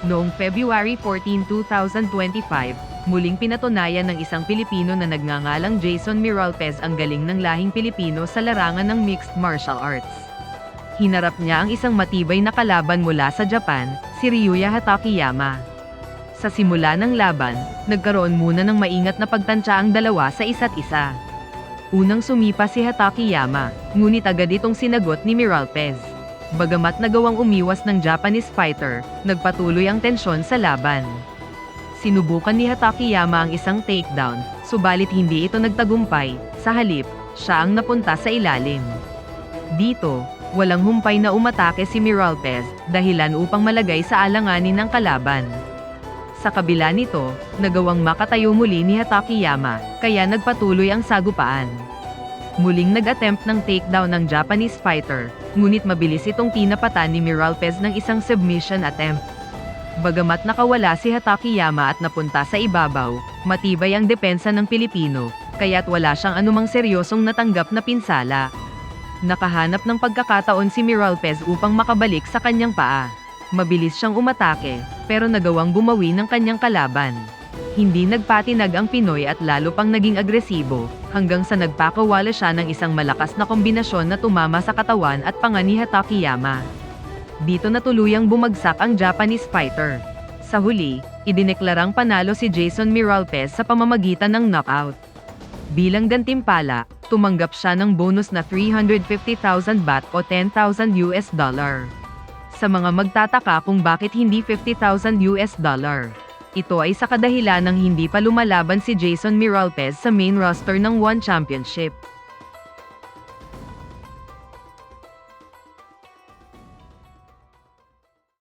Noong February 14, 2025, muling pinatunayan ng isang Pilipino na nagngangalang Jason Miralpez ang galing ng lahing Pilipino sa larangan ng mixed martial arts. Hinarap niya ang isang matibay na kalaban mula sa Japan, si Ryuya Hatakeyama. Sa simula ng laban, nagkaroon muna ng maingat na pagtansya ang dalawa sa isa't isa. Unang sumipa si Hatakeyama, ngunit agad itong sinagot ni Miralpez. Bagamat nagawang umiwas ng Japanese fighter, nagpatuloy ang tensyon sa laban. Sinubukan ni Hatakeyama ang isang takedown, subalit hindi ito nagtagumpay, sa halip, siya ang napunta sa ilalim. Dito, walang humpay na umatake si Miralpez, dahilan upang malagay sa alanganin ng kalaban. Sa kabila nito, nagawang makatayo muli ni Hatakeyama, kaya nagpatuloy ang sagupaan. Muling nag-attempt ng takedown ng Japanese fighter, ngunit mabilis itong tinapatan ni Miralpez ng isang submission attempt. Bagamat nakawala si Hatakeyama at napunta sa ibabaw, matibay ang depensa ng Pilipino, kaya't wala siyang anumang seryosong natanggap na pinsala. Nakahanap ng pagkakataon si Miralpez upang makabalik sa kanyang paa. Mabilis siyang umatake, pero nagawang bumawi ng kanyang kalaban. Hindi nagpatinag ang Pinoy at lalo pang naging agresibo, hanggang sa nagpakawala siya ng isang malakas na kombinasyon na tumama sa katawan at panga ni Hatakeyama. Dito na tuluyang bumagsak ang Japanese fighter. Sa huli, idineklarang panalo si Jason Miralpez sa pamamagitan ng knockout. Bilang gantimpala, tumanggap siya ng bonus na 350,000 baht o 10,000 US dollar. Sa mga magtataka kung bakit hindi 50,000 US dollar. Ito ay sa kadahilan ng hindi pa lumalaban si Jason Miralpez sa main roster ng One Championship.